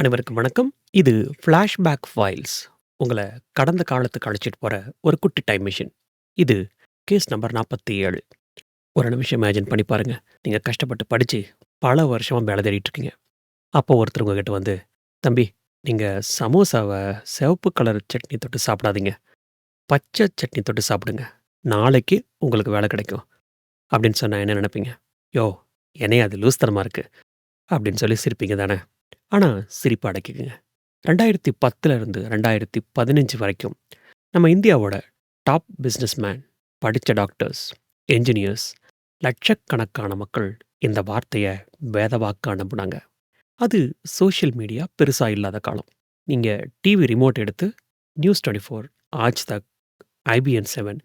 அனைவருக்கும் வணக்கம். இது ஃப்ளாஷ்பேக் ஃபைல்ஸ். உங்களை கடந்த காலத்துக்கு அழைச்சிட்டு போகிற ஒரு குட்டி டைம் மிஷின் இது கேஸ் நம்பர் 47. ஒரு நிமிஷம் இமேஜின் பண்ணி பாருங்கள் நீங்கள் கஷ்டப்பட்டு படித்து பல வருஷமாக வேலை தேடிட்டுருக்கீங்க அப்போ ஒருத்தர் உங்ககிட்ட வந்து, "தம்பி, நீங்கள் சமோசாவை சிவப்பு கலர் சட்னி தொட்டு சாப்பிடாதீங்க. பச்சை சட்னி தொட்டு சாப்பிடுங்க. நாளைக்கு உங்களுக்கு வேலை கிடைக்கும்." அப்படின்னு சொன்னால் என்ன நினைப்பீங்க? யோ என்னையே அது லூஸ்தனமாக இருக்குது அப்படின்னு சொல்லி சிரிப்பீங்க தானே? ஆனால் சிரிப்பு அடக்கிக்குங்க ரெண்டாயிரத்தி பத்துலேருந்து ரெண்டாயிரத்தி பதினஞ்சு வரைக்கும் நம்ம இந்தியாவோட டாப் பிஸ்னஸ்மேன் படித்த டாக்டர்ஸ், என்ஜினியர்ஸ், லட்சக்கணக்கான மக்கள் இந்த வார்த்தையை வேதவாக்க அனுப்புனாங்க அது சோஷியல் மீடியா பெருசாக இல்லாத காலம். நீங்கள் டிவி ரிமோட் எடுத்து news 24, Aaj Tak, IBN seven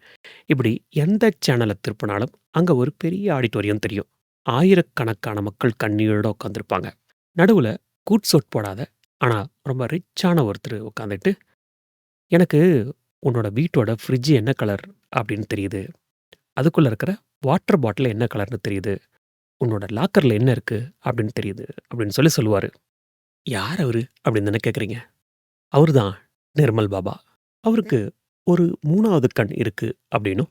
இப்படி எந்த சேனலை திருப்பினாலும் அங்கே ஒரு பெரிய ஆடிட்டோரியம் தெரியும். ஆயிரக்கணக்கான மக்கள் கண்ணீரோட உட்காந்துருப்பாங்க நடுவில் கூட் சொட் போடாத, ஆனால் ரொம்ப ரிச்சான ஒருத்தர் உட்காந்துட்டு "எனக்கு உன்னோட வீட்டோட ஃப்ரிட்ஜு என்ன கலர் அப்படின்னு தெரியுது. அதுக்குள்ளே இருக்கிற வாட்டர் பாட்டில் என்ன கலர்னு தெரியுது. உன்னோட லாக்கரில் என்ன இருக்குது அப்படின்னு தெரியுது." அப்படின்னு சொல்லி சொல்லுவார் யார் அவர் அப்படின்னு தானே கேட்குறீங்க. அவர் தான் நிர்மல் பாபா. அவருக்கு ஒரு மூணாவது கண் இருக்குது அப்படின்னும்,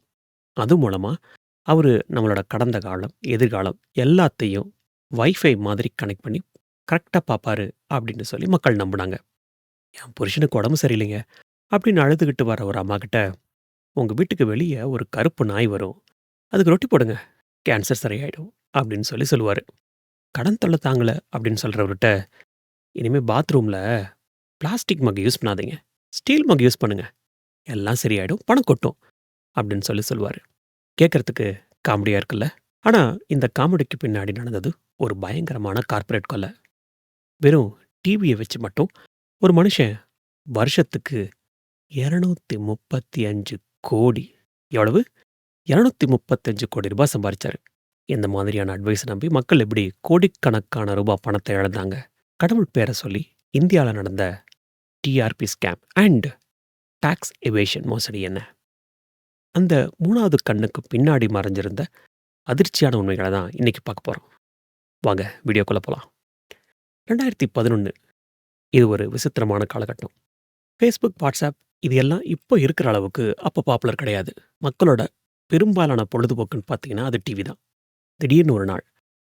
அது மூலமாக அவர் நம்மளோட கடந்த காலம், எதிர்காலம் எல்லாத்தையும் வைஃபை மாதிரி கனெக்ட் பண்ணி கரெக்டாக பார்ப்பாரு அப்படின்னு சொல்லி மக்கள் நம்புனாங்க. "என் புருஷனுக்கு உடம்பு சரியில்லைங்க." அப்படின்னு அழுதுகிட்டு வர ஒரு அம்மாகிட்ட, உங்கள் வீட்டுக்கு வெளியே ஒரு கருப்பு நாய் வரும். அதுக்கு ரொட்டி போடுங்க. கேன்சர் சரியாயிடும்." அப்படின்னு சொல்லி சொல்லுவார் "கடன் தொல்லை தாங்கல." அப்படின்னு சொல்கிறவர்கிட்ட இனிமேல் பாத்ரூமில் பிளாஸ்டிக் மக் யூஸ் பண்ணாதீங்க. ஸ்டீல் மக் யூஸ் பண்ணுங்க. எல்லாம் சரியாயிடும். பணம் கொட்டும்." அப்படின்னு சொல்லி சொல்லுவார் கேட்குறதுக்கு காமெடியாக இருக்குல்ல? ஆனால் இந்த காமெடிக்கு பின்னாடி நடந்தது ஒரு பயங்கரமான கார்ப்பரேட் கொள்ள. வெறும் டிவியை வச்சு மட்டும் ஒரு மனுஷன் வருஷத்துக்கு 235 கோடி எவ்வளவு? 235 கோடி ரூபாய் சம்பாரிச்சாரு. இந்த மாதிரியான அட்வைஸை நம்பி மக்கள் எப்படி கோடிக்கணக்கான ரூபாய் பணத்தை இழந்தாங்க. கடவுள் பேரை சொல்லி இந்தியாவில் நடந்த TRP scam and tax evasion மோசடி என்ன? அந்த மூணாவது கண்ணுக்கு பின்னாடி மறைஞ்சிருந்த அதிர்ச்சியான உண்மைகளை தான் இன்னைக்கு பார்க்க போகிறோம் வாங்க வீடியோக்குள்ளே போகலாம் ரெண்டாயிரத்தி பதினொன்று இது ஒரு விசித்திரமான காலகட்டம். ஃபேஸ்புக் வாட்ஸ்அப் இது எல்லாம் இப்போ இருக்கிற அளவுக்கு அப்போ பாப்புலர் கிடையாது. மக்களோட பெரும்பாலான பொழுதுபோக்குன்னு பார்த்தீங்கன்னா, அது டிவி தான். திடீர்னு ஒரு நாள்,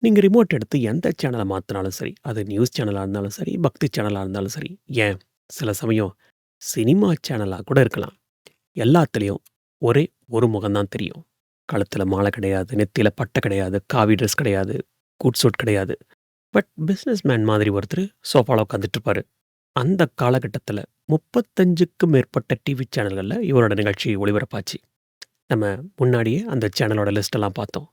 நீங்கள் ரிமோட் எடுத்து எந்த சேனலை மாற்றினாலும் சரி, அது நியூஸ் சேனலாக இருந்தாலும் சரி, பக்தி சேனலாக இருந்தாலும் சரி, ஏன் சில சமயம் சினிமா சேனலாக கூட இருக்கலாம். எல்லாத்துலேயும் ஒரே ஒரு முகம் தான் தெரியும். கழுத்தில் மாலை கிடையாது, நெத்தியில் பட்டை கிடையாது, காவி ட்ரெஸ் கிடையாது, கூட் சூட் கிடையாது. பட் பிசினஸ்மேன் மாதிரி ஒருத்தர் சோஃபாவில் உட்காந்துட்டு இருப்பாரு. அந்த காலகட்டத்தில் முப்பத்தஞ்சுக்கும் மேற்பட்ட டிவி சேனல்களில் இவரோட நிகழ்ச்சி ஒளிபரப்பாச்சு. நம்ம முன்னாடியே அந்த சேனலோட லிஸ்டெல்லாம் பார்த்தோம்.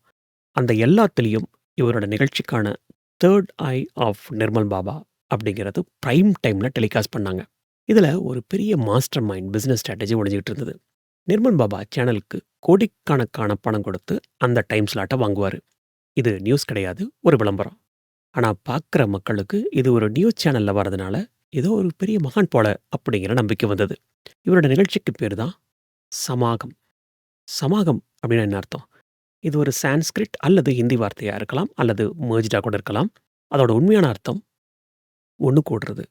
அந்த எல்லாத்துலேயும் இவரோட நிகழ்ச்சிக்கான third eye of Nirmal Baba அப்படிங்கிறது ப்ரைம் டைமில் டெலிகாஸ்ட் பண்ணாங்க. இதில் ஒரு பெரிய மாஸ்டர் மைண்ட் பிஸ்னஸ் ஸ்ட்ராட்டஜி ஒழிஞ்சிக்கிட்டு இருந்தது. நிர்மல் பாபா சேனலுக்கு கோடிக்கணக்கான பணம் கொடுத்து அந்த டைம் ஸ்லாட்டை வாங்குவார் இது நியூஸ் கிடையாது, ஒரு விளம்பரம். ஆனா பார்க்குற மக்களுக்கு இது ஒரு நியூஸ் சேனல்ல வரதுனால, ஏதோ ஒரு பெரிய மகான் போல அப்படிங்கிற நம்பிக்கை வந்தது. இவரோட நிகழ்ச்சிக்கு பேர் தான் சமாகம். சமாகம் அப்படின்னா என்ன அர்த்தம்? இது ஒரு சான்ஸ்கிரிட் அல்லது ஹிந்தி வார்த்தையாக இருக்கலாம், அல்லது மெர்ஜ்டா கூட இருக்கலாம். அதோட உண்மையான அர்த்தம் ஒன்று கூடுறது,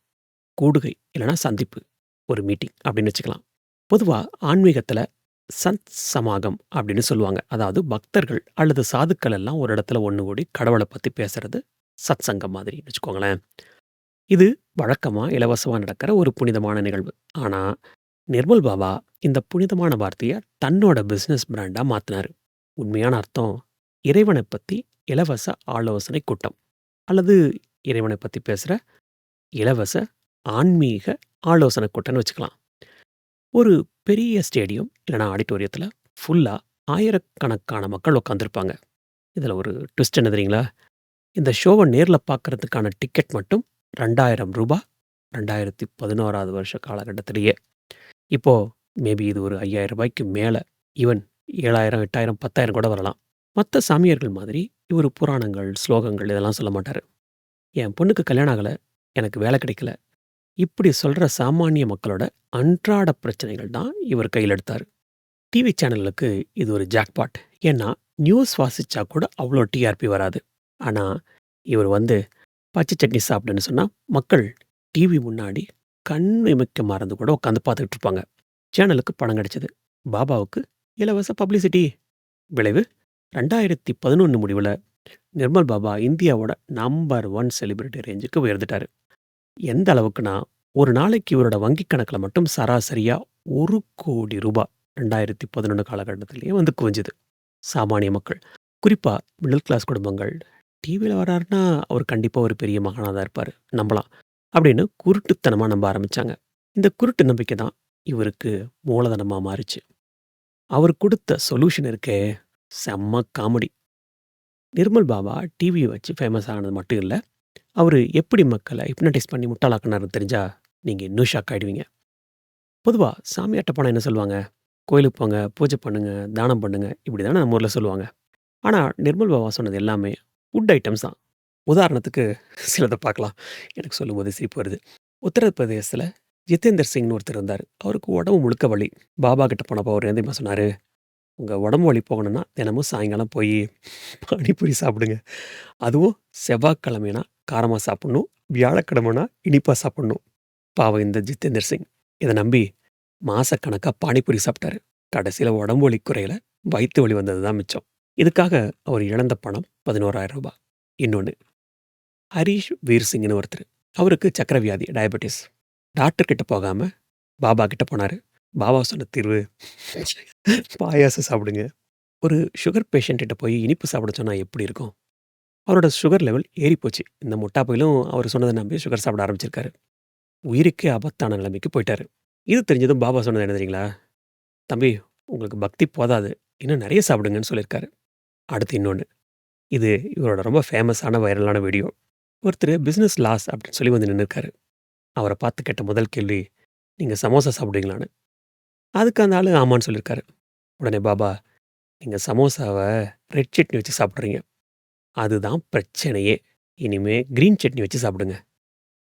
கூடுகை இல்லைன்னா சந்திப்பு, ஒரு மீட்டிங் அப்படின்னு வச்சுக்கலாம். பொதுவாக ஆன்மீகத்தில் சந்த் சமாகம் அப்படின்னு சொல்லுவாங்க. அதாவது பக்தர்கள் அல்லது சாதுக்கள் எல்லாம் ஒரு இடத்துல ஒன்று கூடி கடவுளை பற்றி பேசுறது சத்சங்கம் மாதிரின்னு வச்சுக்கோங்களேன். இது வழக்கமாக இலவசமாக நடக்கிற ஒரு புனிதமான நிகழ்வு. ஆனால் நிர்மல் பாபா இந்த புனிதமான வார்த்தையை தன்னோட பிஸ்னஸ் பிராண்டாக மாற்றினார் உண்மையான அர்த்தம் இறைவனை பற்றி இலவச ஆலோசனை கூட்டம். அல்லது இறைவனை பற்றி பேசுகிற இலவச ஆன்மீக ஆலோசனை கூட்டம்னு வச்சுக்கலாம். ஒரு பெரிய ஸ்டேடியம் இல்லைனா ஆடிட்டோரியத்தில் ஃபுல்லாக ஆயிரக்கணக்கான மக்கள் உட்காந்துருப்பாங்க இதில் ஒரு ட்விஸ்ட் என்ன தெரியுங்களா? இந்த ஷோவ நேர்ல பார்க்கறதுக்கான டிக்கெட் மட்டும் ரூ. 2000 2011வது வருஷ காலகட்டத்திலேயே. இப்போ மேபி இது ஒரு ரூ. 5000க்கு மேல ஈவன் 7000, 8000, 10000 கூட வரலாம். மத்த சாமியார்கள் மாதிரி இவரு புராணங்கள், ஸ்லோகங்கள் இதெல்லாம் சொல்ல மாட்டாரு. "என் பொண்ணுக்கு கல்யாணம் ஆகல. எனக்கு வேலை கிடைக்கல." இப்படி சொல்ற சாமானிய மக்களோட அன்றாட பிரச்சனைகள் தான் இவர் கையில் எடுத்தாரு. டிவி சேனல்களுக்கு இது ஒரு ஜாக்பாட். ஏன்னா நியூஸ் வாசிச்சா கூட அவ்ளோ டிஆர்பி வராது. ஆனால் இவர் வந்து பச்சை சட்னி சாப்பிடுன்னு சொன்னால் மக்கள் டிவி முன்னாடி கண் இமைக்க மறந்து கூட உட்காந்து பார்த்துக்கிட்டு இருப்பாங்க. சேனலுக்கு பணம் கிடைச்சது. பாபாவுக்கு இலவச பப்ளிசிட்டி. விளைவு ரெண்டாயிரத்தி பதினொன்று முடிவில் நிர்மல் பாபா இந்தியாவோட நம்பர் ஒன் செலிபிரிட்டி ரேஞ்சுக்கு உயர்ந்துட்டாரு. எந்த அளவுக்குன்னா, ஒரு நாளைக்கு இவரோட வங்கிக் கணக்கில் மட்டும் சராசரியாக ஒரு கோடி ரூபாய் ரெண்டாயிரத்தி பதினொன்று காலகட்டத்திலேயே வந்து குவிஞ்சுது சாமானிய மக்கள், குறிப்பாக மிடில் கிளாஸ் குடும்பங்கள், டிவியில் வராருன்னா அவர் கண்டிப்பாக ஒரு பெரிய மகனாக தான் இருப்பார் நம்பலாம்." அப்படின்னு குருட்டுத்தனமாக நம்ப ஆரம்பிச்சாங்க. இந்த குருட்டு நம்பிக்கை தான் இவருக்கு மூலதனமாக மாறுச்சு. அவர் கொடுத்த சொல்யூஷன் இருக்கே, செம்ம காமெடி. நிர்மல் பாபா டிவியை வச்சு ஃபேமஸ் ஆனது மட்டும் இல்லை அவர் எப்படி மக்களை ஹிப்னடைஸ் பண்ணி முட்டாளாக்குனாருன்னு தெரிஞ்சால் நீங்கள் இன்னும் ஷாக் ஆகிடுவீங்க பொதுவாக சாமி போனா என்ன சொல்லுவாங்க? கோயிலுக்கு போங்க, பூஜை பண்ணுங்க, தானம் பண்ணுங்க, இப்படி தானே நம்ம ஊரில் சொல்லுவாங்க. ஆனால் நிர்மல் பாபா சொன்னது எல்லாமே ஃபுட் ஐட்டம்ஸ் தான். உதாரணத்துக்கு சிலதை பார்க்கலாம். எனக்கு சொல்லும்போது சிரிப்பு வருது. உத்தரப்பிரதேசத்தில் ஜிதேந்தர் சிங்னு ஒருத்தர் இருந்தார் அவருக்கு உடம்பு முழுக்க வலி. பாபா கிட்ட போனப்போ அவர் என்ன சொன்னார் உங்கள் உடம்பு வலி போகணும்னா, தினமும் சாயங்காலம் போய் பானிபூரி சாப்பிடுங்க. அதுவும் செவ்வாய்க்கிழமைனா காரமாக சாப்பிட்ணும் வியாழக்கிழமைனா இனிப்பாக சாப்பிட்ணும் பாவம் இந்த ஜிதேந்தர் சிங். இதை நம்பி மாதக்கணக்காக பானிபூரி சாப்பிட்டாரு. கடைசியில் உடம்பு வலி குறையில வயிற்று வலி வந்தது தான் மிச்சம். இதுக்காக அவர் இழந்த பணம் பதினோராயிரம் ரூபாய் இன்னொன்று ஹரீஷ் வீர் சிங்னு ஒருத்தர் அவருக்கு சக்கரவியாதி வியாதி, டயபெட்டிஸ். டாக்டர் கிட்ட போகாம பாபா கிட்ட போனார் பாபா சொன்ன தீர்வு, பாயாசம் சாப்பிடுங்க. ஒரு சுகர் பேஷண்ட்டிட்ட போய் இனிப்பு சாப்பிட சொன்னால் எப்படி இருக்கும்? அவரோட சுகர் லெவல் ஏறிப்போச்சு. இந்த முட்டா போயிலும் அவர் சொன்னதை நம்பி சுகர் சாப்பிட ஆரம்பிச்சிருக்காரு. உயிருக்கே ஆபத்தான நிலைமைக்கு போயிட்டாரு. இது தெரிஞ்சதும் பாபா சொன்னது என்ன தெரியுங்களா? "தம்பி, உங்களுக்கு பக்தி போதாது. இன்னும் நிறைய சாப்பிடுங்கன்னு" சொல்லியிருக்காரு. அடுத்து இன்னொன்று இது இவரோட ரொம்ப ஃபேமஸான வைரலான வீடியோ. ஒருத்தர் பிஸ்னஸ் லாஸ் அப்படின்னு சொல்லி வந்து நின்னுருக்காரு. அவரை பார்த்து கேட்ட முதல் கேள்வி, நீங்கள் சமோசா சாப்பிடுவீங்களான்னு?" அதுக்கு அந்த ஆள் ஆமான்னு சொல்லியிருக்காரு. உடனே பாபா, நீங்கள் சமோசாவை ரெட் சட்னி வச்சு சாப்பிட்றீங்க அதுதான் பிரச்சனையே. இனிமே கிரீன் சட்னி வச்சு சாப்பிடுங்க.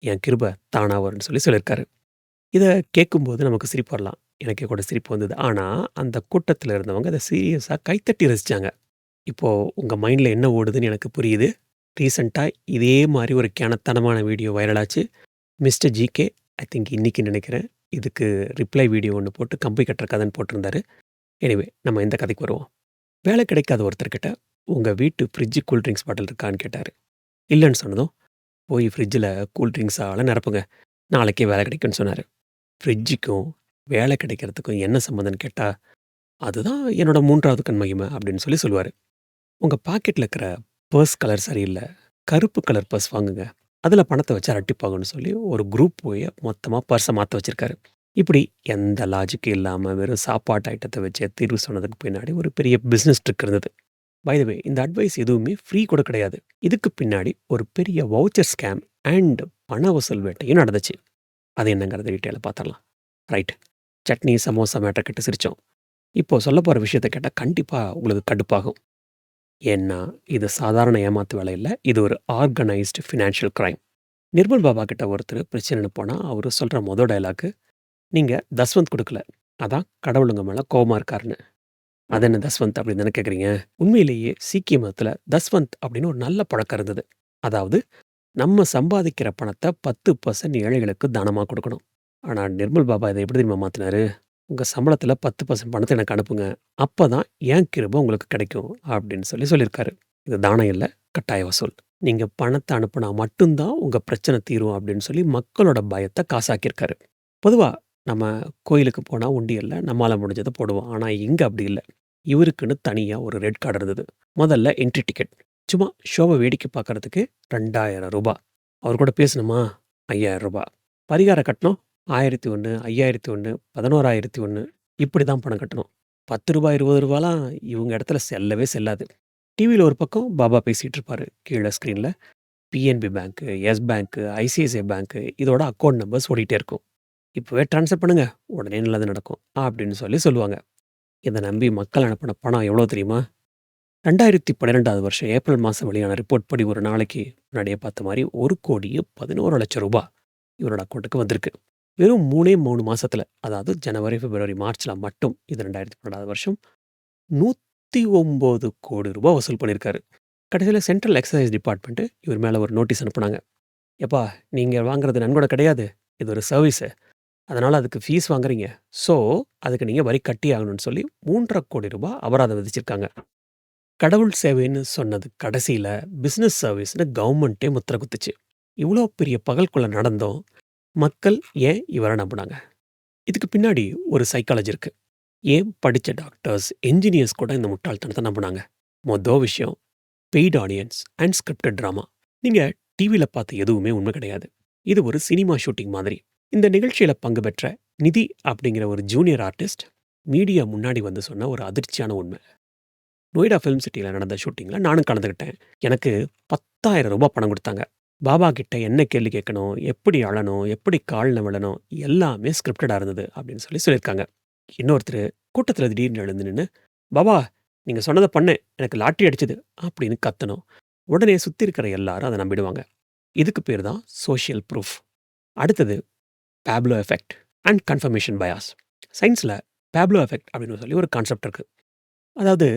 என் கிருபை தானாக வரும்ன்னு" சொல்லி சொல்லியிருக்காரு. இதை கேட்கும்போது நமக்கு சிரிப்பு வரலாம். எனக்கே கூட சிரிப்பு வந்தது. ஆனால் அந்த கூட்டத்தில் இருந்தவங்க அதை சீரியஸாக கைத்தட்டி ரசிச்சாங்க. இப்போ உங்க மைண்ட்ல என்ன ஓடுதுன்னு எனக்கு புரியுது. ரீசென்ட்டா இதே மாரி ஒரு கேனத்தனமான வீடியோ வைரல் ஆச்சு. மிஸ்டர் ஜிகே ஐ திங்க் இன்னைக்கு நினைக்கிறேன் இதுக்கு ரிப்ளை வீடியோ ஒண்ணு போட்டு கம்பி கட்டுற கதைன்னு போட்டிருந்தாரு. எனிவே நம்ம இந்த கதைக்கு வருவோம். வேலை கிடைக்காத ஒருத்தர்கிட்ட, "உங்க வீட்டு ஃப்ரிட்ஜ் கூல் ட்ரிங்க்ஸ் பாட்டில் இருக்கான்னு?" கேட்டாரு. இல்லன்னு சொன்னதும், "போய் ஃப்ரிட்ஜில் கூல் ட்ரிங்க்ஸால நிரப்புங்க. நாளைக்கே வேலை கிடைக்கும்னு சொன்னாரு. ஃப்ரிட்ஜுக்கும் வேலை கிடைக்கிறதுக்கும் என்ன சம்மந்தம்னு கேட்டா, "அதுதான் என்னோட 3வது கண் மகிமை" அப்படின்னு சொல்லி சொல்லுவாரு. உங்கள் பாக்கெட்டில் இருக்கிற பர்ஸ் கலர் சரியில்லை கருப்பு கலர் பர்ஸ் வாங்குங்க. அதில் பணத்தை வச்சா ரெட்டிப்பாகும்ன்னு சொல்லி ஒரு குரூப் போய் மொத்தமாக பர்ஸை மாற்ற வச்சுருக்காரு இப்படி எந்த லாஜிக்கும் இல்லாமல் வெறும் சாப்பாட்டு ஐட்டத்தை வச்சு தீர்வு சொன்னதுக்கு பின்னாடி ஒரு பெரிய பிஸ்னஸ் ட்ரிக் இருந்தது. பை த இந்த அட்வைஸ் எதுவுமே ஃப்ரீ கூட கிடையாது. இதுக்கு பின்னாடி ஒரு பெரிய வவுச்சர் ஸ்கேம் அண்ட் பண வசூல் வேட்டையும் நடந்துச்சு. அது என்னங்கிறத டீட்டெயிலில் பார்த்துடலாம் ரைட். சட்னி, சமோசா மேட்டர் சிரித்தோம் இப்போது சொல்ல போகிற விஷயத்த கேட்டால் கண்டிப்பாக உங்களுக்கு கடுப்பாகும். ஏன்னா, இது சாதாரண ஏமாத்து வேலை இல்லை இது ஒரு organised financial crime. Nirmal Baba கிட்ட ஒருத்தர் பிரச்சனைன்னு போனால் அவர் சொல்கிற மொதல் டயலாக்கு, நீங்கள் தஸ்வந்த் கொடுக்கல அதான் கடவுளுங்க மேலே கோபமாக இருக்காருன்னு இருக்காருன்னு." "அதென்ன தஸ்வந்த்?" அப்படின்னு தானே கேட்குறீங்க. உண்மையிலேயே சீக்கிய மதத்தில் தஸ்வந்த் அப்படின்னு ஒரு நல்ல பழக்கம் இருந்தது. அதாவது, நம்ம சம்பாதிக்கிற பணத்தை பத்து பர்சன்ட் ஏழைகளுக்கு தானமாக கொடுக்கணும் ஆனால் நிர்மல் பாபா இதை எப்படி தெரியுமா மாற்றினாரு உங்கள் சம்பளத்தில் பத்து பர்சன்ட் பணத்தை எனக்கு அனுப்புங்க. அப்பதான் என் கிருபம் உங்களுக்கு கிடைக்கும்." அப்படின்னு சொல்லி சொல்லியிருக்காரு. இது தானம் இல்லை கட்டாய வசூல். நீங்கள் பணத்தை அனுப்புனா மட்டும்தான் உங்கள் பிரச்சனை தீரும் அப்படின்னு சொல்லி மக்களோட பயத்தை காசாக்கியிருக்காரு. பொதுவாக நம்ம கோயிலுக்கு போனால் உண்டியல்ல நம்மளால் முடிஞ்சதை போடுவோம். ஆனால் இங்கே அப்படி இல்லை இவருக்குன்னு தனியாக ஒரு ரெட் கார்டு இருந்தது. முதல்ல என்ட்ரி டிக்கெட். சும்மா ஷோவை வேடிக்கை பார்க்கறதுக்கு ரெண்டாயிரம் ரூபாய் அவர் கூட பேசணுமா? ஐயாயிரம் ரூபாய் பரிகார கட்டணம் ரூ. 1,001, 5,001, 11,001 இப்படி தான் பணம் கட்டணும். ரூ. 10, ரூ. 20லாம் இவங்க இடத்துல செல்லவே செல்லாது. டிவியில் ஒரு பக்கம் பாபா பேசிட்டு இருப்பாரு. கீழ ஸ்க்ரீன்ல PNB bank, yes bank, ICICI bank இதோட அக்கவுண்ட் நம்பர்ஸ் ஓடிட்டே இருக்கும். "இப்பவே ட்ரான்ஸ்ஃபர் பண்ணுங்க. உடனே நல்லது நடக்கும்." அப்படின்னு சொல்லி சொல்லுவாங்க. இத நம்பி மக்கள் அனுப்புன பணம் எவ்வளோ தெரியுமா? 2012வது வருஷம் ஏப்ரல் மாசம் வெளியான ரிப்போர்ட் படி ஒரு நாளைக்கு முன்னாடியே பார்த்த மாரி ரூ. 1,11,00,000 இவரோட அக்கவுண்ட்டுக்கு வந்திருக்கு. வெறும் மூணே மூணு மாதத்தில் அதாவது ஜனவரி, பிப்ரவரி, மார்ச்சில் மட்டும் இது 2012வது வருஷம் நூற்றி ஒம்பது கோடி ரூபாய் வசூல் பண்ணியிருக்காரு. கடைசியில் சென்ட்ரல் எக்ஸசைஸ் டிபார்ட்மெண்ட்டு இவர் மேலே ஒரு நோட்டீஸ் அனுப்புனாங்க. "எப்பா நீங்கள் வாங்குறது நன்கொடை கிடையாது. இது ஒரு சர்வீஸு. அதனால் அதுக்கு ஃபீஸ் வாங்குறீங்க. ஸோ, அதுக்கு நீங்கள் வரி கட்டி ஆகணும்னு" சொல்லி ரூ. 3,50,00,000 அபராதம் விதிச்சிருக்காங்க. கடவுள் சேவைன்னு சொன்னது கடைசியில் பிஸ்னஸ் சர்வீஸ்னு கவர்மெண்ட்டே முத்திர குத்துச்சு. இவ்வளோ பெரிய பகல்குள்ளே நடந்தோம் மக்கள் ஏன் இவரை நம்புனாங்க? இதுக்கு பின்னாடி ஒரு சைக்காலஜி இருக்கு. ஏன் படித்த டாக்டர்ஸ், என்ஜினியர்ஸ் கூட இந்த முட்டாள்தனத்தை நம்புனாங்க? மொதல் விஷயம் paid audience and scripted drama நீங்கள் டிவியில் பார்த்த எதுவுமே உண்மை கிடையாது. இது ஒரு சினிமா ஷூட்டிங் மாதிரி. இந்த நிகழ்ச்சியில் பங்கு பெற்ற நிதி அப்படிங்கிற ஒரு ஜூனியர் ஆர்டிஸ்ட், மீடியா முன்னாடி வந்து சொன்ன ஒரு அதிர்ச்சியான உண்மை. நொய்டா ஃபிலிம் சிட்டியில் நடந்த ஷூட்டிங்கில் நானும் கலந்துக்கிட்டேன். எனக்கு பத்தாயிரம் ரூபாய் பணம் கொடுத்தாங்க பாபா கிட்ட என்ன கேள்வி கேட்கணும், எப்படி அழணும், எப்படி கால் விழணும் எல்லாமே ஸ்கிரிப்டடாக இருந்தது அப்படின்னு சொல்லி சொல்லியிருக்காங்க. இன்னொருத்தர் கூட்டத்தில் திடீர்னு எழுந்து நின்று "பாபா நீங்கள் சொன்னதை பண்ணேன். எனக்கு லாட்டி அடிச்சது" அப்படின்னு கத்தணும். உடனே சுற்றி இருக்கிற எல்லாரும் அதை நம்பிடுவாங்க. இதுக்கு பேர் தான் சோஷியல் ப்ரூஃப். அடுத்தது placebo effect and confirmation bias. சயின்ஸில் பேப்லோ எஃபெக்ட் அப்படின்னு சொல்லி ஒரு கான்செப்ட் இருக்குது அதாவது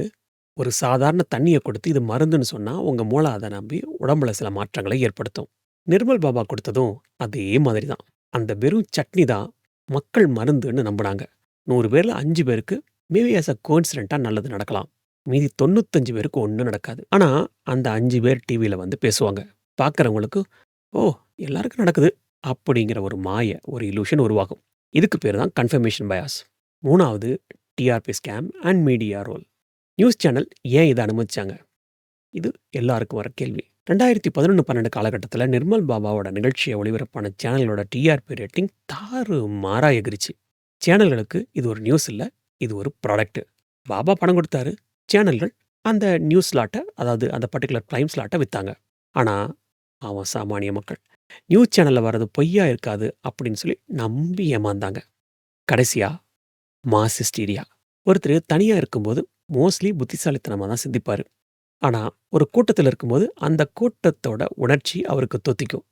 ஒரு சாதாரண தண்ணிய கொடுத்து இது மருந்துன்னு சொன்னா உங்க மூளை அத நம்பி உடம்புல சில மாற்றங்களை ஏற்படுத்தும். நிர்மல் பாபா கொடுத்ததும் அதே மாதிரி தான். அந்த வெறும் சட்னி தான் மக்கள் மருந்துன்னு நம்புனாங்க. 100 பேர்ல 5 பேருக்கு மேபி ஆஸ் அ கோஇன்சிடென்ட்டா நல்லது நடக்கலாம். மீதி 95 பேருக்கு ஒண்ணும் நடக்காது. ஆனா அந்த 5 பேர் டிவியில் வந்து பேசுவாங்க. பார்க்கிறவங்களுக்கு, "ஓ! எல்லாருக்கும் நடக்குது" அப்படிங்கிற ஒரு மாய, ஒரு இல்லூஷன் உருவாகும். இதுக்கு பேரு தான் கன்ஃபர்மேஷன் பயாஸ். 3வது TRP scam and media role. News channel ஏன் இதை அனுமதிச்சாங்க? இது எல்லாருக்கும் வர கேள்வி. ரெண்டாயிரத்தி பதினொன்று பன்னெண்டு காலகட்டத்தில் நிர்மல் பாபாவோட நிகழ்ச்சியை ஒளிபரப்பான சேனல்களோட டிஆர்பி ரேட்டிங் தாறுமாறா எகிரிச்சு சேனல்களுக்கு இது ஒரு நியூஸ் இல்லை இது ஒரு ப்ராடக்ட்டு பாபா பணம் கொடுத்தாரு சேனல்கள் அந்த நியூஸ் ஸ்லாட்டை அதாவது அந்த பர்டிகுலர் பிரைம் ஸ்லாட்டை வித்தாங்க. ஆனால் அவன் சாமானிய மக்கள். நியூஸ் சேனலில் வர்றது பொய்யா இருக்காது அப்படின்னு சொல்லி நம்பி ஏமாந்தாங்க. கடைசியா மாஸ் ஹிஸ்டீரியா. தனியாக இருக்கும்போது மோஸ்ட்லி புத்திசாலித்தனமாக தான் சிந்திப்பார் ஆனால் ஒரு கூட்டத்தில் இருக்கும்போது அந்த கூட்டத்தோட உணர்ச்சி அவருக்கு தொத்திக்கும்.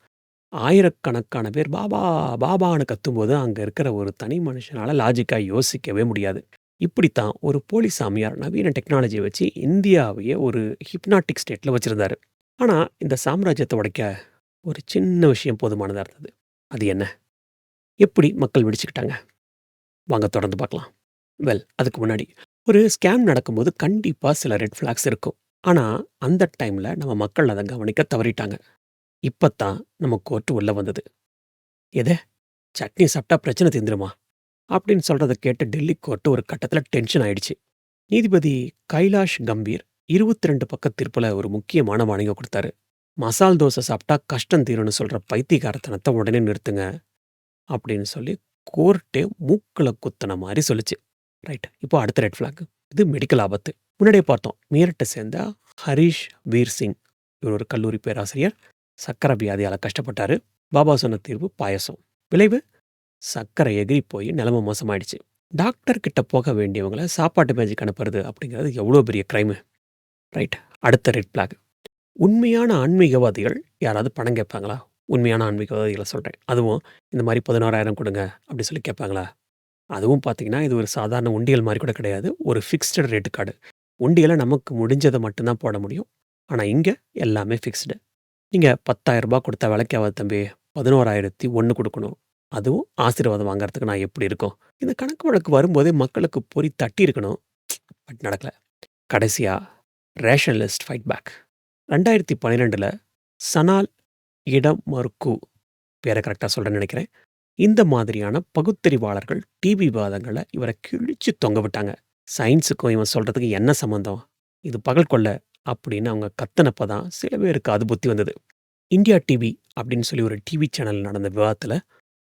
ஆயிரக்கணக்கான பேர் பாபா, பாபான்னு கத்தும்போது அங்கே இருக்கிற ஒரு தனி மனுஷனால லாஜிக்காக யோசிக்கவே முடியாது. இப்படித்தான் ஒரு போலி சாமியார் நவீன டெக்னாலஜியை வச்சு இந்தியாவையே ஒரு ஹிப்னாட்டிக் ஸ்டேட்டில் வச்சுருந்தாரு ஆனால் இந்த சாம்ராஜ்யத்தை உடைக்க ஒரு சின்ன விஷயம் போதுமானதாக இருந்தது. அது என்ன? எப்படி மக்கள் வெடிச்சுக்கிட்டாங்க? வாங்க தொடர்ந்து பார்க்கலாம். வெல் அதுக்கு முன்னாடி ஒரு ஸ்கேம் நடக்கும்போது கண்டிப்பா சில ரெட் ஃபிளாக்ஸ் இருக்கும். ஆனா, அந்த டைம்ல நம்ம மக்கள் அத கவனிக்க தவறிட்டாங்க. தான் நம்ம கோர்ட் உள்ள வந்தது. எதே சட்னி சாப்பிட்டா பிரச்சனை தீந்துருமா? அப்படின்னு சொல்றத கேட்டு டெல்லி கோர்ட் ஒரு கட்டத்துல டென்ஷன் ஆயிடுச்சு. நீதிபதி கைலாஷ் கம்பீர் 22 பக்க தீர்ப்புல ஒரு முக்கியமான வார்னிங்க குடுத்தாரு. மசால் தோசை சாப்பிட்டா கஷ்டம் தீரும்னு சொல்ற பைத்தியக்காரத்தனத்த உடனே நிறுத்துங்க. அப்படின்னு சொல்லி கோர்ட்டே மூக்குல குத்துன மாரி சொல்லுச்சு. ரைட். இப்போ அடுத்த ரெட் ஃப்ளாக் இது மெடிக்கல் ஆபத்து. முன்னாடியே பார்த்தோம். மீரட்டை சேர்ந்த ஹரிஷ் வீர் சிங். இவர் ஒரு கல்லூரி பேராசிரியர். சர்க்கரை வியாதியால் கஷ்டப்பட்டாரு. பாபா சொன்ன தீர்வு பாயாசம். விளைவு? சர்க்கரை எகிரி போய் நிலம மோசமாயிடுச்சு. டாக்டர் கிட்ட போக வேண்டியவங்கள சாப்பாட்டு மேஜிக் அனுப்புறது அப்படிங்கிறது எவ்வளோ பெரிய கிரைமு. ரைட். அடுத்த ரெட் பிளாக் உண்மையான ஆன்மீகவாதிகள் யாராவது பணம் கேட்பாங்களா? உண்மையான ஆன்மீகவாதிகள சொல்கிறேன் அதுவும் இந்த மாதிரி பதினோராயிரம் கொடுங்க அப்படி சொல்லி கேட்பாங்களா? அதுவும் பார்த்தீங்கன்னா, இது ஒரு சாதாரண உண்டியல் மாதிரி கூட கிடையாது. ஒரு ஃபிக்ஸ்டு ரேட்டு கார்டு. உண்டியலை நமக்கு முடிஞ்சதை மட்டும்தான் போட முடியும். ஆனால் இங்கே எல்லாமே ஃபிக்ஸ்டு. நீங்கள் பத்தாயிரரூபா கொடுத்த விலைக்காவது தம்பி பதினோராயிரத்தி ஒன்று கொடுக்கணும் அதுவும் ஆசீர்வாதம் வாங்குறதுக்கு நான் எப்படி இருக்கும்? இந்த கணக்கு வழக்கு வரும்போதே மக்களுக்கு பொறி தட்டி இருக்கணும். பட் நடக்கல. கடைசியாக ரேஷனலிஸ்ட் ஃபைட் பேக். 2012ல சனால் இடம் மறுக்கு பேரை கரெக்டாக சொல்கிறேன்னு நினைக்கிறேன் இந்த மாதிரியான பகுத்தறிவாளர்கள் டிவி விவாதங்களை இவரை கிழிச்சு தொங்க விட்டாங்க. சயின்ஸுக்கும் இவன் சொல்றதுக்கு என்ன சம்மந்தம்? இது பகல் கொள்ள அப்படின்னு அவங்க கத்தனப்பதான் சில பேருக்கு அது புத்தி வந்தது. இந்தியா டிவி அப்படின்னு சொல்லி ஒரு டிவி சேனல் நடந்த விவாதத்தில்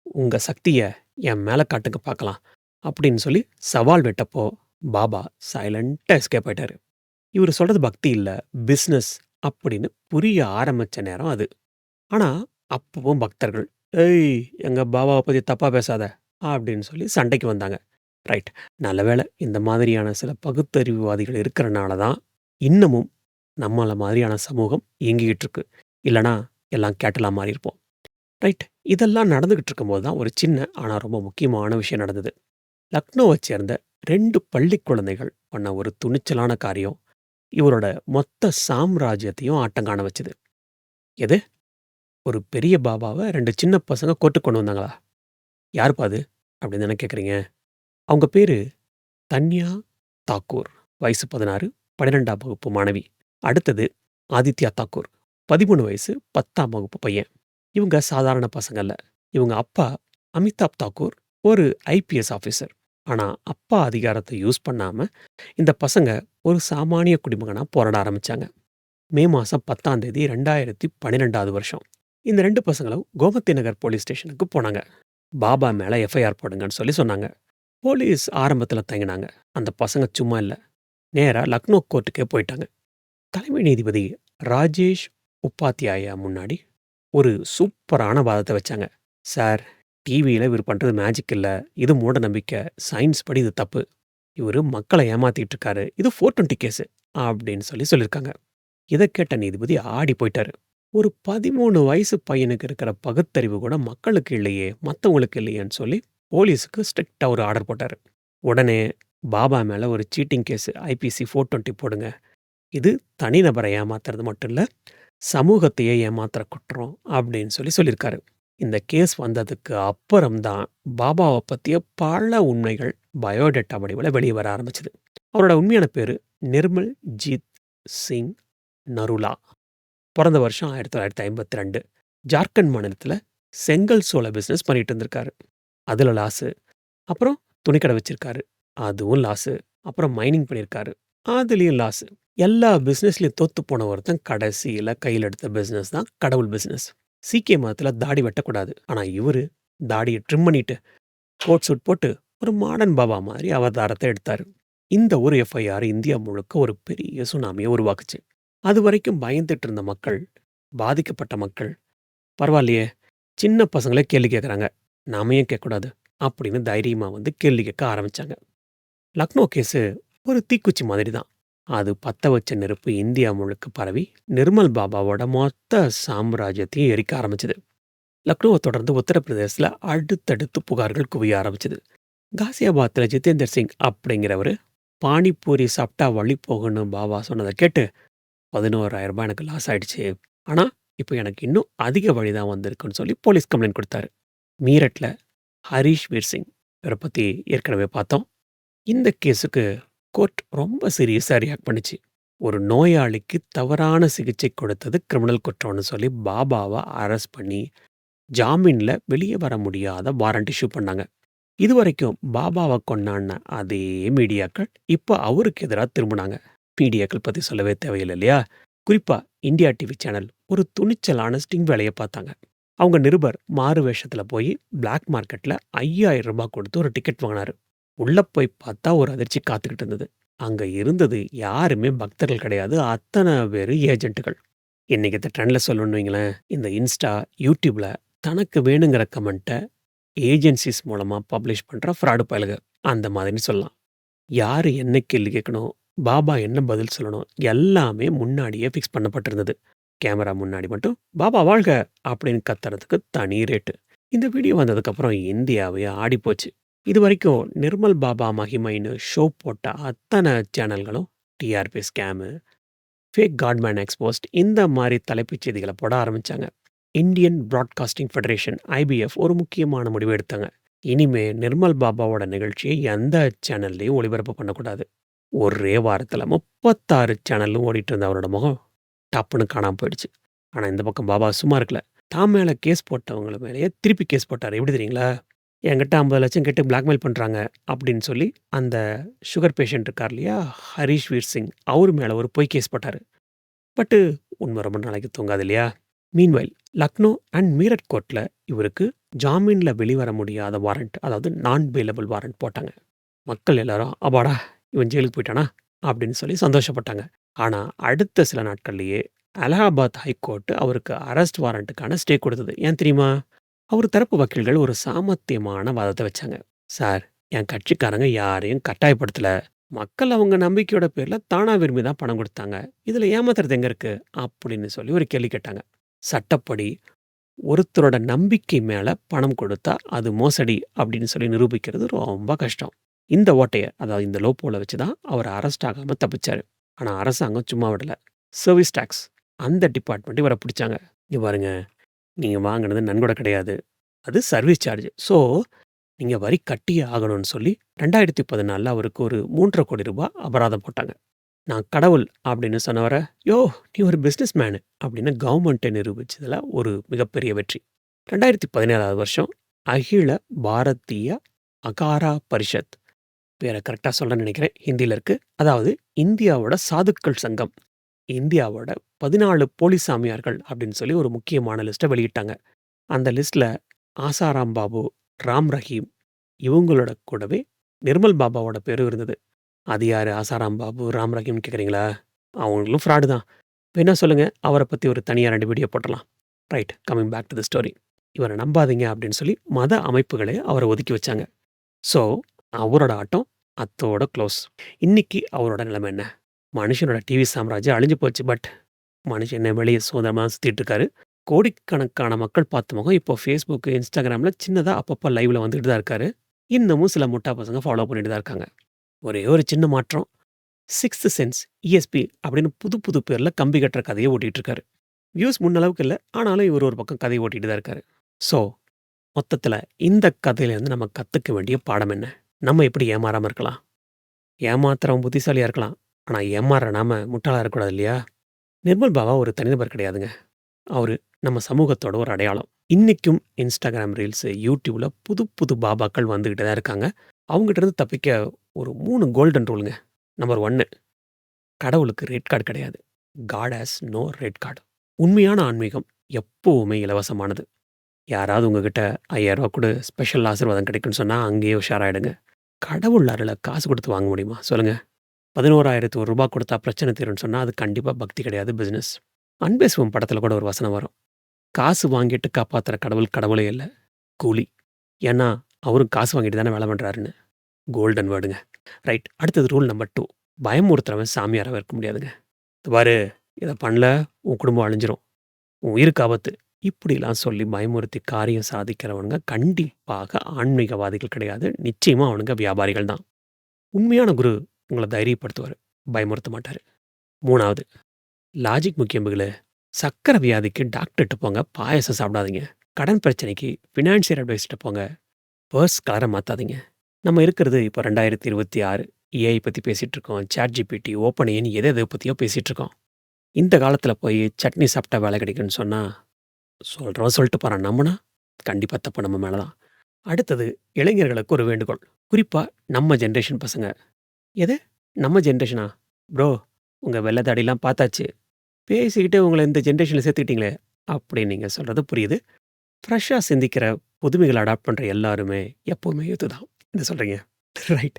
உங்கள் சக்தியை என் மேலே காட்டுங்க பார்க்கலாம். அப்படின்னு சொல்லி சவால் விட்டப்போ பாபா சைலண்ட்டாக எஸ்கேப் ஆயிட்டாரு. இவர் சொல்றது பக்தி இல்லை பிஸ்னஸ் அப்படின்னு புரிய ஆரம்பிச்ச நேரம் அது. ஆனா, அப்பவும் பக்தர்கள், "ஏய் எங்கள் பாபாவை பற்றி தப்பாக பேசாத" அப்படின்னு சொல்லி சண்டைக்கு வந்தாங்க. ரைட். நல்ல வேளை இந்த மாதிரியான சில பகுத்தறிவுவாதிகள் இருக்கிறனால தான் இன்னமும் நம்மளை மாதிரியான சமூகம் இயங்கிக்கிட்டு இருக்கு. இல்லைனா எல்லாம் கேட்டலா மாறியிருப்போம். ரைட். இதெல்லாம் நடந்துக்கிட்டு இருக்கும்போது தான் ஒரு சின்ன ஆனால் ரொம்ப முக்கியமான விஷயம் நடந்தது. லக்னோவை சேர்ந்த ரெண்டு பள்ளி குழந்தைகள் பண்ண ஒரு துணிச்சலான காரியம், இவரோட மொத்த சாம்ராஜ்யத்தையும் ஆட்டங்காண வச்சது. எது? ஒரு பெரிய பாபாவ 2 சின்ன பசங்க கோர்ட்டுக்கு கொண்டு வந்தாங்களா? யாருப்பா அது? அப்படின்னு தானே கேட்குறீங்க. அவங்க பேரு தன்யா தாக்கூர். வயசு 16, 12ஆம் வகுப்பு மாணவி. அடுத்தது ஆதித்யா தாக்கூர். 13 வயசு 10ஆம் வகுப்பு பையன். இவங்க சாதாரண பசங்க இல்ல. இவங்க அப்பா அமிதாப் தாக்கூர் ஒரு ஐபிஎஸ் ஆஃபீசர். ஆனா, அப்பா அதிகாரத்த யூஸ் பண்ணாம, இந்த பசங்க ஒரு சாமானிய குடிமகனா போராட ஆரம்பிச்சாங்க. மே மாசம் 10ஆம் தேதி 2012வது வருஷம். இந்த ரெண்டு பசங்களும் கோமதி நகர் போலீஸ் ஸ்டேஷனுக்கு போனாங்க. பாபா மேலே எஃப்ஐஆர் போடுங்கன்னு சொல்லி சொன்னாங்க. போலீஸ் ஆரம்பத்தில் தங்கினாங்க அந்த பசங்க சும்மா இல்லை நேராக லக்னோ கோர்ட்டுக்கே போயிட்டாங்க. தலைமை நீதிபதி ராஜேஷ் உபாத்யாயா முன்னாடி ஒரு சூப்பரான வாதத்தை வச்சாங்க. சார், டிவியில் இவர் பண்ணுறது மேஜிக் இல்லை இது மூட நம்பிக்கை. சயின்ஸ் படி இது தப்பு. இவர் மக்களை ஏமாத்திட்டு இருக்காரு. இது 420 கேஸு அப்படின்னு சொல்லி சொல்லியிருக்காங்க. இதை கேட்ட நீதிபதி ஆடி போயிட்டாரு. ஒரு 13 வயசு பையனுக்கு இருக்கிற பகுத்தறிவு கூட மக்களுக்கு இல்லையே, மற்றவங்களுக்கு இல்லையேன்னு சொல்லி போலீஸுக்கு ஸ்ட்ரிக்டாக ஒரு ஆர்டர் போட்டார் உடனே பாபா மேலே ஒரு சீட்டிங் கேஸு ஐபிசி 420 போடுங்க. இது தனிநபரை ஏமாத்துறது மட்டும் இல்லை சமூகத்தையே ஏமாத்துற குற்றம் அப்படின்னு சொல்லி சொல்லியிருக்காரு. இந்த கேஸ் வந்ததுக்கு அப்புறம் தான் பற்றிய பல உண்மைகள் பயோடேட்டா வடிவில் வெளியே வர ஆரம்பிச்சது. அவரோட உண்மையான பேர் நிர்மல் ஜீத் சிங் நருலா. பிறந்த வருஷம் 1952. ஜார்க்கண்ட் மாநிலத்தில் செங்கல் சோள பிசினஸ் பண்ணிட்டு இருந்திருக்காரு. அதுல லாஸு. அப்புறம் துணிக்கடை வச்சிருக்காரு. அதுவும் லாஸு. அப்புறம் மைனிங் பண்ணியிருக்காரு. அதுலயும் லாஸு. எல்லா பிசினஸ்லயும் தோத்து போன ஒருத்தன் கடைசியில கையில எடுத்த பிசினஸ் தான் கடவுள் பிசினஸ். சீக்கிய மதத்துல தாடி வெட்டக்கூடாது. ஆனா இவரு தாடியை ட்ரிம் பண்ணிட்டு, கோட் சூட் போட்டு ஒரு மாடர்ன் பாபா மாதிரி அவதாரத்தை எடுத்தாரு. இந்த ஒரு எஃப்ஐஆர் இந்தியா முழுக்க ஒரு பெரிய சுனாமியை உருவாக்குச்சு. அதுவரைக்கும் பயந்துட்டு இருந்த மக்கள், பாதிக்கப்பட்ட மக்கள், பரவாயில்லையே சின்ன பசங்களே கேள்வி கேட்குறாங்க. நாம ஏன் கேட்கக்கூடாது? அப்படின்னு தைரியமாக வந்து கேள்வி கேட்க ஆரம்பித்தாங்க லக்னோ கேஸு ஒரு தீக்குச்சி மாதிரி தான். அது பத்த வச்ச நெருப்பு இந்தியா முழுக்க பரவி, நிர்மல் பாபாவோட மொத்த சாம்ராஜ்யத்தையும் எரிக்க ஆரம்பிச்சது. லக்னோவை தொடர்ந்து உத்தரப்பிரதேசத்துல அடுத்தடுத்து புகார்கள் குவிய ஆரம்பிச்சது. காசியாபாத்தில் ஜிதேந்தர் சிங் அப்படிங்கிறவரு, பானிபூரி சாப்பிட்டா வழி போகணும் பாபா சொன்னதை கேட்டு, பதினோராயிரம் ரூபாய் எனக்கு லாஸ் ஆயிடுச்சு. ஆனால் இப்போ எனக்கு இன்னும் அதிக வழி தான் வந்திருக்குன்னு சொல்லி போலீஸ் கம்ப்ளைண்ட் கொடுத்தாரு மீரட்ல ஹரீஷ் வீர் சிங் இவரை பற்றி ஏற்கனவே பார்த்தோம். இந்த கேஸுக்கு கோர்ட் ரொம்ப சீரியஸாக ரியாக்ட் பண்ணுச்சு. ஒரு நோயாளிக்கு தவறான சிகிச்சை கொடுத்தது கிரிமினல் குற்றம்னு சொல்லி பாபாவை அரெஸ்ட் பண்ணி, ஜாமீனில் வெளியே வர முடியாத வாரண்ட் இஷ்யூ பண்ணாங்க. இதுவரைக்கும் பாபாவை கொண்டாடின அதே மீடியாக்கள், இப்போ அவருக்கு எதிராக திரும்புனாங்க. மீடியாக்கள் பற்றி சொல்லவே தேவையில்ல இல்லையா? குறிப்பா இந்தியா டிவி சேனல் ஒரு துணிச்சலான ஸ்டிங் வேலையை பார்த்தாங்க. அவங்க நிருபர் மாறு வேஷத்தில் போய் பிளாக் மார்க்கெட்ல ஐயாயிரம் ரூபாய் கொடுத்து ஒரு டிக்கெட் வாங்கினார் உள்ளே போய் பார்த்தா ஒரு அதிர்ச்சி காத்துக்கிட்டு இருந்தது. அங்கே இருந்தது யாருமே பக்தர்கள் கிடையாது. அத்தனை பேர் ஏஜென்ட்டுகள். இன்றைக்கி இந்த ட்ரெண்ட்ல சொல்லணும்னு வைங்களேன், இந்த இன்ஸ்டா, யூடியூப்ல தனக்கு வேணுங்கிற கமெண்ட்டை ஏஜென்சிஸ் மூலமாக பப்ளிஷ் பண்ணுற ஃப்ராடு பயலுக. அந்த மாதிரின்னு சொல்லலாம். யார் என்ன கேள்வி கேட்கணும், பாபா என்ன பதில் சொல்லணும், எல்லாமே முன்னாடியே ஃபிக்ஸ் பண்ணப்பட்டிருந்தது. கேமரா முன்னாடி மட்டும் "பாபா வாழ்க" அப்படின்னு கத்துறதுக்கு தனி ரேட்டு. இந்த வீடியோ வந்ததுக்கப்புறம் இந்தியாவே ஆடிப்போச்சு. இதுவரைக்கும் நிர்மல் பாபா மகிமைன்னு ஷோ போட்ட அத்தனை சேனல்களும் TRP scam, fake godman exposed இந்த மாதிரி தலைப்புச் செய்திகளை போட ஆரம்பித்தாங்க இந்தியன் ப்ராட்காஸ்டிங் ஃபெடரேஷன் ஐபிஎஃப் ஒரு முக்கியமான முடிவு எடுத்தாங்க. இனிமே நிர்மல் பாபாவோட நிகழ்ச்சியை எந்த சேனல்லையும் ஒளிபரப்பு பண்ணக்கூடாது. ஒரே வாரத்தில் முப்பத்தாறு சேனலும் ஓடிட்டு இருந்த அவரோட முகம் டப்புன்னு காணாமல் போயிடுச்சு. ஆனால் இந்த பக்கம் பாபா சும்மா இருக்கல. தான் மேலே கேஸ் போட்டவங்கள மேலேயே திருப்பி கேஸ் போட்டார் எப்படி தெரியுங்களா? என்கிட்ட 50,00,000 கேட்டு பிளாக்மெயில் பண்ணுறாங்க அப்படின்னு சொல்லி அந்த சுகர் பேஷண்ட் இருக்கார் இல்லையா? ஹரீஷ் வீர் சிங் அவர் மேலே ஒரு பொய் கேஸ் போட்டார் பட்டு உண்மை ரொம்ப நாளைக்கு தூங்காது இல்லையா? மீன்வைல் லக்னோ அண்ட் மீரட் கோர்ட்டில் இவருக்கு ஜாமீனில் வெளிவர முடியாத வாரண்ட் அதாவது நான் பெயிலபிள் வாரண்ட் போட்டாங்க. மக்கள் எல்லாரும் அப்பாடா! இவன் ஜெயிலுக்கு போயிட்டானா? அப்படின்னு சொல்லி சந்தோஷப்பட்டாங்க. ஆனால் அடுத்த சில நாட்கள்லேயே அலகாபாத் ஹைகோர்ட்டு அவருக்கு அரெஸ்ட் வாரண்ட்டுக்கான ஸ்டே கொடுத்தது. ஏன் தெரியுமா? அவர் தரப்பு வக்கீல்கள் ஒரு சாமர்த்தியமான வாதத்தை வச்சாங்க. சார், என் கட்சிக்காரங்க யாரையும் கட்டாயப்படுத்தல. மக்கள் அவங்க நம்பிக்கையோட பேரில் தானா விரும்பி தான் பணம் கொடுத்தாங்க இதில் ஏமாத்துறது எங்கே இருக்குது அப்படின்னு சொல்லி ஒரு கேள்வி கேட்டாங்க. சட்டப்படி ஒருத்தரோட நம்பிக்கை மேலே பணம் கொடுத்தா அது மோசடி அப்படின்னு சொல்லி நிரூபிக்கிறது ரொம்ப கஷ்டம். இந்த ஓட்டையை அதாவது இந்த லோப்போல வச்சு தான் அவர் அரெஸ்ட் ஆகாமல் தப்பிச்சார் ஆனால் அரசாங்கம் சும்மா விடல. சர்வீஸ் டேக்ஸ் அந்த டிபார்ட்மெண்ட் இவரை பிடிச்சாங்க. இங்கே பாருங்க, நீங்கள் வாங்கினது நன்கொடை கிடையாது. அது சர்வீஸ் சார்ஜ். ஸோ, நீங்கள் வரி கட்டியே ஆகணும்னு சொல்லி 2014ல அவருக்கு ஒரு மூன்றரை கோடி ரூபாய் அபராதம் போட்டாங்க. நான் கடவுள் அப்படின்னு சொன்னவரை யோ நீ ஒரு பிஸ்னஸ் மேனு அப்படின்னு கவர்மெண்ட்டை நிரூபித்ததில் ஒரு மிகப்பெரிய வெற்றி. 2017வது வருஷம் அகில பாரதிய அகாரா பரிஷத் பேரை கரெக்டாக சொல்ல நினைக்கிறேன் ஹிந்தியில் இருக்குது அதாவது இந்தியாவோட சாதுக்கள் சங்கம். இந்தியாவோட 14 போலி சாமியார்கள் அப்படின்னு சொல்லி ஒரு முக்கியமான லிஸ்ட்டை வெளியிட்டாங்க. அந்த லிஸ்ட்டில் ஆசாராம் பாபு, ராம் ரஹீம் இவங்களோட கூடவே நிர்மல் பாபாவோட பேரும் இருந்தது. அது யார் ஆசாராம் பாபு, ராம் ரஹீம்னு கேட்குறீங்களா? அவங்களும் ஃப்ராடு தான். வேணா சொல்லுங்கள் அவரை பற்றி ஒரு தனியாக ரெண்டு வீடியோ போட்டலாம் right coming back to the story. இவரை நம்பாதீங்க அப்படின்னு சொல்லி மத அமைப்புகளே அவரை ஒதுக்கி வச்சாங்க. ஸோ, அவரோட ஆட்டம் அத்தோட க்ளோஸ். இன்னைக்கு அவரோட நிலைமை என்ன? மனுஷனோட டிவி சாம்ராஜ்யம் அழிஞ்சு போச்சு. பட் மனுஷன் என்ன வெளியே சுதந்திரமாக சுற்றிட்டு இருக்காரு. கோடிக்கணக்கான மக்கள் பார்த்த முகம் இப்போ ஃபேஸ்புக்கு இன்ஸ்டாகிராமில் சின்னதாக அப்பப்போ லைவில் வந்துட்டு தான் இருக்காரு. இன்னமும் சில முட்டா பசங்க ஃபாலோ பண்ணிட்டு தான் இருக்காங்க. ஒரே ஒரு சின்ன மாற்றம். சிக்ஸ்த் சென்ஸ், இஎஸ்பி அப்படின்னு புது புது பேரில் கம்பி கட்டுற கதையை ஓட்டிகிட்டு இருக்காரு. வியூஸ் முன்னளவுக்கு இல்லை ஆனாலும் இவர் ஒரு பக்கம் கதையை ஓட்டிகிட்டு தான் இருக்காரு. ஸோ, மொத்தத்தில் இந்த கதையிலேருந்து நம்ம கற்றுக்க வேண்டிய பாடம் என்ன? நம்ம எப்படி ஏமாறாமல் இருக்கலாம்? ஏமாத்துறவன் புத்திசாலியாக இருக்கலாம். ஆனால் ஏமாற நாம முட்டாளாக இருக்கக்கூடாது இல்லையா? நிர்மல் பாபா ஒரு தனிநபர் கிடையாதுங்க. அவர் நம்ம சமூகத்தோட ஒரு அடையாளம். இன்றைக்கும் இன்ஸ்டாகிராம் ரீல்ஸு யூடியூப்பில் புது புது பாபாக்கள் வந்துக்கிட்டு தான் இருக்காங்க. அவங்ககிட்ட இருந்து தப்பிக்க ஒரு மூணு கோல்டன் ரூலுங்க நம்பர் ஒன்று கடவுளுக்கு ரெட் கார்டு கிடையாது. God has no red card உண்மையான ஆன்மீகம் எப்போவுமே இலவசமானது. யாராவது உங்ககிட்ட ஐயாயிரரூவா கூட ஸ்பெஷல் ஆசீர்வாதம் கிடைக்கும்னு சொன்னால் அங்கேயே உஷாராயிடுங்க. கடவுள் அருள காசு கொடுத்து வாங்க முடியுமா? சொல்லுங்கள் பதினோராயிரத்து ஒரு ரூபா கொடுத்தா பிரச்சனை தீரும்னு சொன்னால் அது கண்டிப்பாக பக்தி கிடையாது பிஸ்னஸ் அன்பேசுவம் படத்தில் கூட ஒரு வசனம் வரும். காசு வாங்கிட்டு காப்பாற்றுற கடவுள் கடவுளே இல்லை கூலி. ஏன்னா அவரும் காசு வாங்கிட்டு தானே வேலை பண்ணுறாருன்னு கோல்டன் வேர்டுங்க. ரைட் அடுத்தது ரூல் நம்பர் டூ பயமுறுத்துறவன் சாமியாராவே இருக்க முடியாதுங்க. "இது பாரு இதை பண்ணல உன் குடும்பம் அழிஞ்சிரும். உன் உயிருக்கு ஆபத்து." இப்படிலாம் சொல்லி பயமுறுத்தி காரியம் சாதிக்கிறவனுங்க கண்டிப்பாக ஆன்மீகவாதிகள் கிடையாது. நிச்சயமாக அவனுங்க வியாபாரிகள் தான். உண்மையான குரு உங்களை தைரியப்படுத்துவார் பயமுறுத்த மாட்டார் மூணாவது லாஜிக் முக்கியம்புகளே சக்கரை வியாதிக்கு டாக்டர்கிட்ட போங்க. பாயாசம் சாப்பிடாதீங்க. கடன் பிரச்சனைக்கு ஃபினான்ஷியல் அட்வைஸ்கிட்ட போங்க. பர்ஸ் கலரை மாற்றாதீங்க நம்ம இருக்கிறது இப்போ 2026 ஏஐ பற்றி பேசிகிட்டு இருக்கோம். ChatGPT, OpenAIன்னு எதை எதை பற்றியோ பேசிகிட்டு இருக்கோம். இந்த காலத்தில் போய் சட்னி சாப்பிட்டா வேலை கிடைக்குன்னு சொன்னால் சொல்கிறவன் சொல்லிட்டு போகிறான் நம்புனா கண்டிப்பாக தப்பு நம்ம மேலே தான். அடுத்தது இளைஞர்களுக்கு ஒரு வேண்டுகோள். குறிப்பாக நம்ம ஜென்ரேஷன் பசங்க. எது? நம்ம ஜென்ரேஷனா ப்ரோ உங்கள் வெள்ளதாடிலாம் பார்த்தாச்சு. பேசிக்கிட்டு உங்களை இந்த ஜென்ரேஷனில் சேர்த்துக்கிட்டீங்களே அப்படின்னு நீங்கள் சொல்கிறது புரியுது. ஃப்ரெஷ்ஷாக சிந்திக்கிற புதுமைகளை அடாப்ட் பண்ணுற எல்லாருமே எப்போவுமே யூத்து தான். என்ன சொல்கிறீங்க right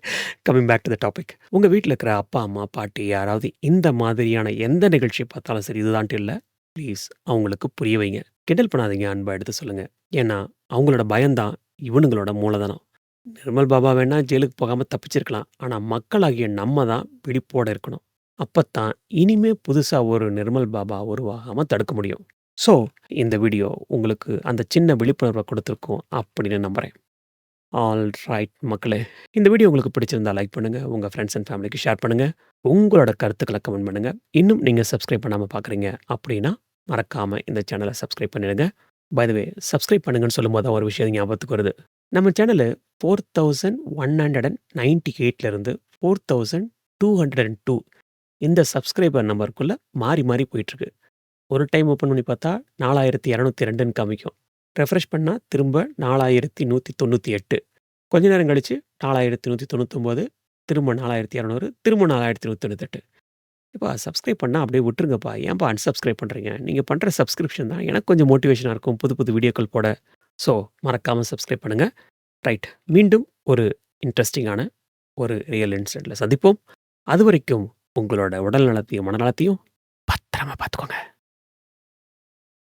coming back to the topic. உங்கள் வீட்டில் இருக்கிற அப்பா, அம்மா, பாட்டி யாராவது இந்த மாதிரியான எந்த நிகழ்ச்சியை பார்த்தாலும் சரி இதுதான்ட்டு இல்லை ப்ளீஸ் அவங்களுக்கு புரிய வைங்க. கிண்டல் பண்ணாதீங்க. அன்பா எடுத்து சொல்லுங்க. ஏன்னா அவங்களோட பயம்தான் இவனுங்களோட மூலதனம். நிர்மல் பாபா வேணா ஜெயிலுக்கு போகாம தப்பிச்சிருக்கலாம். ஆனா மக்களாகிய நம்ம தான் விழிப்போட இருக்கணும். அப்பத்தான் இனிமே புதுசா ஒரு நிர்மல் பாபா உருவாகாம தடுக்க முடியும். ஸோ இந்த வீடியோ உங்களுக்கு அந்த சின்ன விழிப்புணர்வை கொடுத்துருக்கோம் அப்படின்னு நம்புகிறேன் ஆல் ரைட் மக்களே. இந்த வீடியோ உங்களுக்கு பிடிச்சிருந்தா லைக் பண்ணுங்கள் உங்கள் ஃப்ரெண்ட்ஸ் அண்ட் ஃபேமிலிக்கு ஷேர் பண்ணுங்க. உங்களோட கருத்துக்களை கமெண்ட் பண்ணுங்கள் இன்னும் நீங்கள் சப்ஸ்கிரைப் பண்ணாமல் பார்க்குறீங்க அப்படின்னா, மறக்காமல் இந்த சேனலை சப்ஸ்கிரைப் பண்ணிடுங்க. பைதவே சப்ஸ்கிரைப் பண்ணுங்கன்னு சொல்லும்போது தான் ஒரு விஷயம் ஞாபகத்துக்கு வருது. நம்ம channel four thousand one hundred and ninety எயிட்லேருந்து four thousand two hundred and two இந்த சப்ஸ்கிரைபர் நம்பருக்குள்ளே மாறி மாறி போயிட்டுருக்கு. ஒரு டைம் ஓப்பன் பண்ணி பார்த்தா நாலாயிரத்தி இரநூத்தி ரெண்டுன்னு காமிக்கும். ரெஃப்ரெஷ் பண்ணால் திரும்ப நாலாயிரத்தி நூற்றி தொண்ணூற்றி எட்டு. கொஞ்ச நேரம் கழித்து நாலாயிரத்தி நூற்றி தொண்ணூத்தொம்போது திரும்ப நாலாயிரத்தி இரநூறு திரும்ப நாலாயிரத்தி நூற்றி தொண்ணூத்தெட்டு. இப்போ சப்ஸ்கிரைப் பண்ணால் அப்படியே விட்டுருங்கப்பா. ஏன்ப்பா அன்சப்ஸ்கிரைப் பண்ணுறீங்க நீங்கள் பண்ணுற சப்ஸ்கிரிப்ஷன் தான் எனக்கு கொஞ்சம் மோட்டிவேஷனாக இருக்கும் புது புது வீடியோக்கள் போட. ஸோ மறக்காமல் சப்ஸ்கிரைப் பண்ணுங்கள் ரைட் மீண்டும் ஒரு இன்ட்ரெஸ்டிங்கான ஒரு ரியல் இன்சிடெண்ட்டில் சந்திப்போம். அது வரைக்கும் உங்களோட உடல் நலத்தையும், மனநலத்தையும் பத்திரமா பார்த்துக்கோங்க.